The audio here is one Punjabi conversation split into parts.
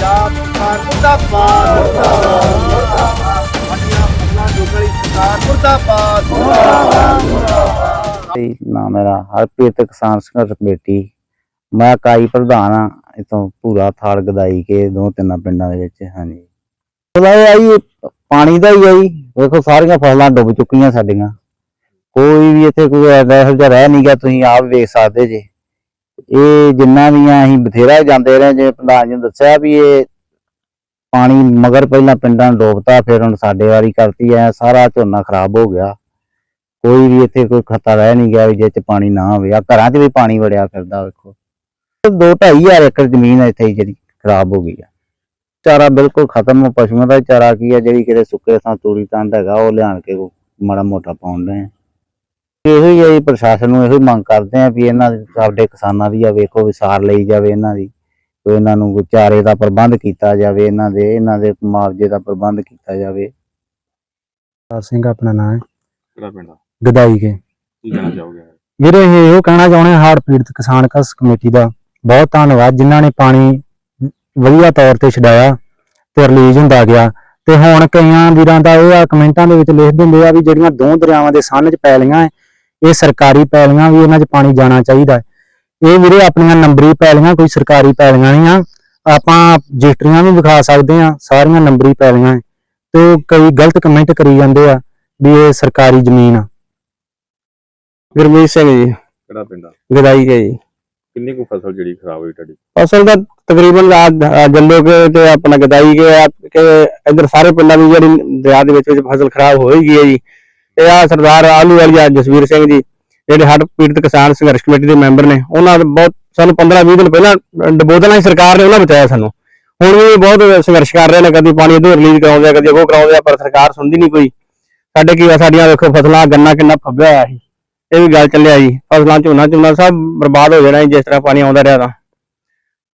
ਪੰਜਾਬ ਸਰਕਾਰ ਮੁਰਦਾਬਾਦ। ਸਾਡੀਆਂ ਫਸਲਾਂ ਜੋ ਕੋਈ ਸਰਕਾਰ ਮੁਰਦਾਬਾਦ। ਜੀ ਨਾਮ ਮੇਰਾ ਹਰਪ੍ਰੀਤ ਕਿਸਾਨ ਸੰਘਰਸ਼ ਕਮੇਟੀ। ਮੈਂ ਇਕਾਈ ਪ੍ਰਧਾਨ ਆ ਇਥੋਂ ਪੂਰਾ ਥਾਲ ਗਦਾਈ ਕੇ ਦੋ ਤਿੰਨਾਂ ਪਿੰਡਾਂ ਦੇ ਵਿੱਚ, ਹਾਂਜੀ। ਉਹਦਾ ਇਹ ਆਈ, ਪਾਣੀ ਦਾ ਹੀ ਆਈ ਵੇਖੋ ਸਾਰੀਆਂ ਫਸਲਾਂ ਡੁੱਬ ਚੁੱਕੀਆਂ ਸਾਡੀਆਂ। ਕੋਈ ਵੀ ਇੱਥੇ ਕੋਈ ਐਡਾ ਜਿਹਾ ਰਹਿ ਨਹੀਂ ਗਿਆ, ਤੁਸੀਂ ਆਪ ਵੇਖ ਸਕਦੇ ਜੇ। ਇਹ ਜਿੰਨਾ ਵੀ ਆ ਅਸੀਂ ਬਥੇਰਾ ਜਾਂਦੇ ਰਹੇ ਜਿਵੇਂ ਪ੍ਰਧਾਨ ਜੀ ਨੇ ਦੱਸਿਆ ਵੀ ਇਹ ਪਾਣੀ ਮਗਰ ਪਹਿਲਾਂ ਪਿੰਡਾਂ ਨੂੰ ਡੋਬਤਾ ਫਿਰ ਹੁਣ ਸਾਡੇ ਵਾਰੀ ਕਰਤੀ ਐ ਸਾਰਾ ਝੋਨਾ ਖਰਾਬ ਹੋ ਗਿਆ। ਕੋਈ ਵੀ ਇੱਥੇ ਕੋਈ ਖਤਰਾ ਰਹਿ ਨਹੀਂ ਗਿਆ ਵੀ ਜਿਹ ਚ ਪਾਣੀ ਨਾ ਹੋਵੇ। ਆ ਘਰਾਂ 'ਚ ਵੀ ਪਾਣੀ ਵੜਿਆ ਫਿਰਦਾ ਵੇਖੋ। ਦੋ ਢਾਈ ਹਜ਼ਾਰ ਏਕੜ ਜ਼ਮੀਨ ਇੱਥੇ ਜਿਹੜੀ ਖਰਾਬ ਹੋ ਗਈ ਆ। ਚਾਰਾ ਬਿਲਕੁਲ ਖਤਮ ਆ, ਪਸ਼ੂਆਂ ਦਾ ਚਾਰਾ ਕੀ ਆ ਜਿਹੜੀ ਕਿਤੇ ਸੁੱਕੇ ਥਾਂ ਤੂੜੀ ਤੰਦ ਹੈਗਾ ਉਹ ਲਿਆਣ ਕੇ ਮਾੜਾ ਮੋਟਾ ਪਾਉਣ ਦੇ ਇਹੋ ਹੀ ਜੀ ਪ੍ਰਸ਼ਾਸਨ ਨੂੰ ਇਹੋ ਹੀ ਮੰਗ ਕਰਦੇ ਆ ਵੀ ਇਹਨਾਂ ਦੇ ਸਾਡੇ ਕਿਸਾਨਾਂ ਦੀ ਆ ਵੇਖੋ ਵਿਸਾਰ ਲਈ ਜਾਵੇ ਇਹਨਾਂ ਦੀ ਕੋਈ ਇਹਨਾਂ ਨੂੰ ਕੋਈ ਚਾਰੇ ਦਾ ਪ੍ਰਬੰਧ ਕੀਤਾ ਜਾਵੇ ਇਹਨਾਂ ਦੇ ਇਹਨਾਂ ਦੇ ਮੁਆਵਜ਼ੇ ਦਾ ਪ੍ਰਬੰਧ ਕੀਤਾ ਜਾਵੇ। ਸਰਦਾਰ ਸਿੰਘ ਆਪਣਾ ਨਾਮ ਹੈ? ਕਿਹੜਾ ਪਿੰਡ ਆ? ਗਦਾਈ ਕੇ। ਕੀ ਕਹਿਣਾ ਚਾਹੋਗੇ? ਵੀਰੇ ਇਹ ਇਹੋ ਕਹਿਣਾ ਚਾਹੁੰਦੇ ਹਾਂ ਹੜ੍ਹ ਪੀੜਤ ਕਿਸਾਨ ਕਸ ਕਮੇਟੀ ਦਾ ਬਹੁਤ ਧੰਨਵਾਦ ਜਿਨ੍ਹਾਂ ਨੇ ਪਾਣੀ ਵਧੀਆ ਤੌਰ ਤੇ ਛਡਾਇਆ ਤੇ ਰਿਲੀਜ਼ ਹੁੰਦਾ ਗਿਆ। ਤੇ ਹੁਣ ਕਈਆਂ ਵੀਰਾਂ ਦਾ ਇਹ ਆ ਕਮੈਂਟਾਂ ਦੇ ਵਿੱਚ ਲਿਖ ਦਿੰਦੇ ਆ ਵੀ ਜਿਹੜੀਆਂ ਦੋ ਦਰਿਆਵਾਂ ਦੇ ਸੰਨ 'ਚ ਪੈਲੀਆਂ ਹੈ, ਇਹ ਸਰਕਾਰੀ ਪੈਲੀਆਂ ਵੀ ਇਹਨਾਂ 'ਚ ਪਾਣੀ ਜਾਣਾ ਚਾਹੀਦਾ ਹੈ। ਇਹ ਵੀਰੇ ਆਪਣੀਆਂ ਨੰਬਰੀ ਪੈਲੀਆਂ ਕੋਈ ਸਰਕਾਰੀ ਪੈਲੀਆਂ ਨਹੀਂ ਆ। ਆਪਾਂ ਰਜਿਸਟਰੀਆਂ ਵੀ ਵਿਖਾ ਸਕਦੇ ਆ ਸਾਰੀਆਂ ਨੰਬਰੀ ਪੈਲੀਆਂ। ਤੇ ਕਈ ਗਲਤ ਕਮੈਂਟ ਕਰੀ ਜਾਂਦੇ ਆ ਵੀ ਇਹ ਸਰਕਾਰੀ ਜ਼ਮੀਨ ਆ। ਗੁਰਮੀਤ ਸਿੰਘ ਜੀ। ਕਿਹੜਾ ਪਿੰਡ ਆ? ਗਦਾਈ ਕੇ ਜੀ। ਕਿੰਨੀ ਕੁ ਫਸਲ ਜਿਹੜੀ ਖਰਾਬ ਹੋਈ ਤੁਹਾਡੀ? ਫਸਲ ਦਾ ਤਕਰੀਬਨ ਰਾਤ ਜੱਲੋ ਕੇ ਤੇ ਆਪਣਾ ਗਦਾਈ ਕੇ ਆ ਕਿ ਇਧਰ ਸਾਰੇ ਪਿੰਡਾਂ ਦੀ ਜਿਹੜੀ ਦਰਿਆ ਦੇ ਵਿੱਚ ਵਿੱਚ ਫਸਲ ਖਰਾਬ ਹੋ ਹੀ ਗਈ ਹੈ ਜੀ। ਤੇ ਆ ਸਰਦਾਰ ਆਲੂ ਵਾਲੀ ਆ ਜਸਵੀਰ ਸਿੰਘ ਜੀ, ਜਿਹੜੇ ਹੜ੍ਹ ਪੀੜਤ ਕਿਸਾਨ ਸੰਘਰਸ਼ ਕਮੇਟੀ ਦੇ ਮੈਂਬਰ ਨੇ, ਉਹਨਾਂ ਨੇ ਬਹੁਤ ਸਾਨੂੰ 15 20 ਦਿਨ ਪਹਿਲਾਂ ਡਬੋਦਲਾਂ ਹੀ ਸਰਕਾਰ ਨੇ ਉਹਨਾਂ ਬਚਾਇਆ ਸਾਨੂੰ। ਹੁਣ ਵੀ ਬਹੁਤ ਸੰਘਰਸ਼ ਕਰ ਰਹੇ ਨੇ, ਕਦੀ ਪਾਣੀ ਇਧਰ ਰਿਲੀਜ਼ ਕਰਾਉਂਦੇ ਆ, ਕਦੀ ਉਹ ਕਰਾਉਂਦੇ ਆ, ਪਰ ਸਰਕਾਰ ਸੁਣਦੀ ਨਹੀਂ ਕੋਈ। ਸਾਡੇ ਕੀ ਆ, ਸਾਡੀਆਂ ਵੇਖੋ ਫਸਲਾਂ ਗੰਨਾ ਕਿੰਨਾ ਫੱਬਿਆ ਹੋਇਆ ਸੀ। ਇਹ ਵੀ ਗੱਲ ਚੱਲਿਆ ਜੀ, ਫਸਲਾਂ ਝੋਨਾ ਝੋਨਾ ਸਭ ਬਰਬਾਦ ਹੋ ਜਾਣਾ ਜੀ, ਜਿਸ ਤਰ੍ਹਾਂ ਪਾਣੀ ਆਉਂਦਾ ਰਿਹਾ ਤਾਂ।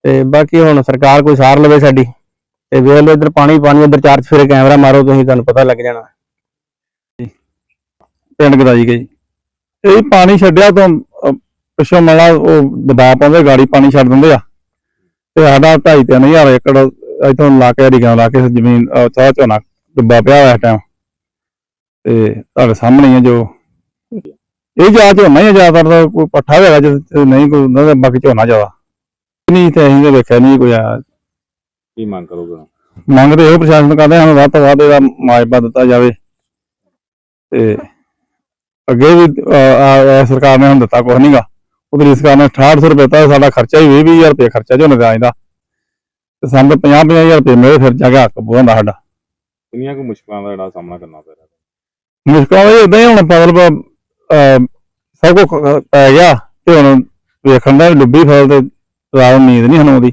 ਤੇ ਬਾਕੀ ਹੁਣ ਸਰਕਾਰ ਕੋਈ ਸਾਰ ਲਵੇ ਸਾਡੀ, ਤੇ ਵੇਖ ਲਓ ਇੱਧਰ ਪਾਣੀ ਪਾਣੀ ਇੱਧਰ ਚਾਰ ਫੇਰੇ ਕੈਮਰਾ ਮਾਰੋ, ਤੁਸੀਂ, ਤੁਹਾਨੂੰ ਪਤਾ ਲੱਗ ਜਾਣਾ। ਪਿੰਡ ਗਦਾਈ ਗਈ ਇਹ ਪਾਣੀ ਛੱਡਿਆ ਤੋਂ ਪਿੱਛੋਂ ਮਲਾ ਉਹ ਦਬਾਅ ਪਾਉਂਦੇ ਗਾੜੀ ਪਾਣੀ ਛੱਡ ਦਿੰਦੇ ਆ। ਤੇ ਸਾਡਾ ਢਾਈ ਤਿੰਨ ਹਜ਼ਾਰ ਏਕੜ ਇਥੋਂ ਲਾ ਕੇ ਅੜੀਆਂ ਲਾ ਕੇ ਜ਼ਮੀਨ ਸਾਰਾ ਝੋਨਾ ਡੁੱਬਾ ਪਿਆ ਹੋਇਆ ਟਾਈਮ ਤੇ ਤੁਹਾਡੇ ਸਾਹਮਣੇ ਹੀ ਆ ਜੋ। ਇਹ ਜਾ ਝੋਨਾ ਹੀ ਆ ਜ਼ਿਆਦਾਤਰ ਤਾਂ ਕੋਈ ਪੱਠਾ ਹੈਗਾ ਜੇ ਨਹੀਂ ਕੋਈ ਉਹਨਾਂ ਦਾ ਬਾਕੀ ਝੋਨਾ ਜ਼ਿਆਦਾ। ਨਹੀਂ ਤੇ ਅਸੀਂ ਤਾਂ ਵੇਖਿਆ ਨਹੀਂ ਕੋਈ ਆਇਆ ਕੀ ਮੰਗ ਕਰੋਗੇ? ਮੰਗ ਤੇ ਇਹੋ ਪ੍ਰਸ਼ਾਸਨ ਕਰਦੇ ਹਾਂ ਵੱਧ ਤੋਂ ਵੱਧ ਇਹਦਾ ਮੁਆਵਜ਼ਾ ਦਿੱਤਾ ਜਾਵੇ। ਤੇ ਅੱਗੇ ਵੀ ਸਰਕਾਰ ਨੇ ਹੁਣ ਦਿੱਤਾ ਕੁਛ ਨਹੀਂਗਾ ਉਧਰ ਸਰਕਾਰ ਨੇ 6800 ਰੁਪਏ ਦਿੱਤਾ ਸਾਡਾ ਖਰਚਾ ਹੀ 20 20000 ਰੁਪਏ ਖਰਚਾ ਝੋਨੇ ਦਾ ਆਇਂਦਾ ਤੇ ਸਾਨੂੰ 50 50000 ਰੁਪਏ ਮੇਰੇ ਫਿਰ ਜਾ ਕੇ ਹੱਕ ਬੋਂਦਾ ਸਾਡਾ। ਕਿੰਨੀਆਂ ਕੁ ਮੁਸ਼ਕਲਾਂ ਦਾ ਜਿਹੜਾ ਸਾਹਮਣਾ ਕਰਨਾ ਪੈ ਰਿਹਾ? ਮੁਸ਼ਕਲ ਇਹ ਇਦਾਂ ਹੀ ਹੁਣ ਅਹ, ਸਭ ਕੁਝ ਪੈ ਗਿਆ ਤੇ ਹੁਣ ਵੇਖਣ ਦਾ ਡੁੱਬੀ ਫਸਲ ਤੇ ਰਾਤ ਨੂੰ ਨੀਂਦ ਨਹੀਂ ਆਉਂਦੀ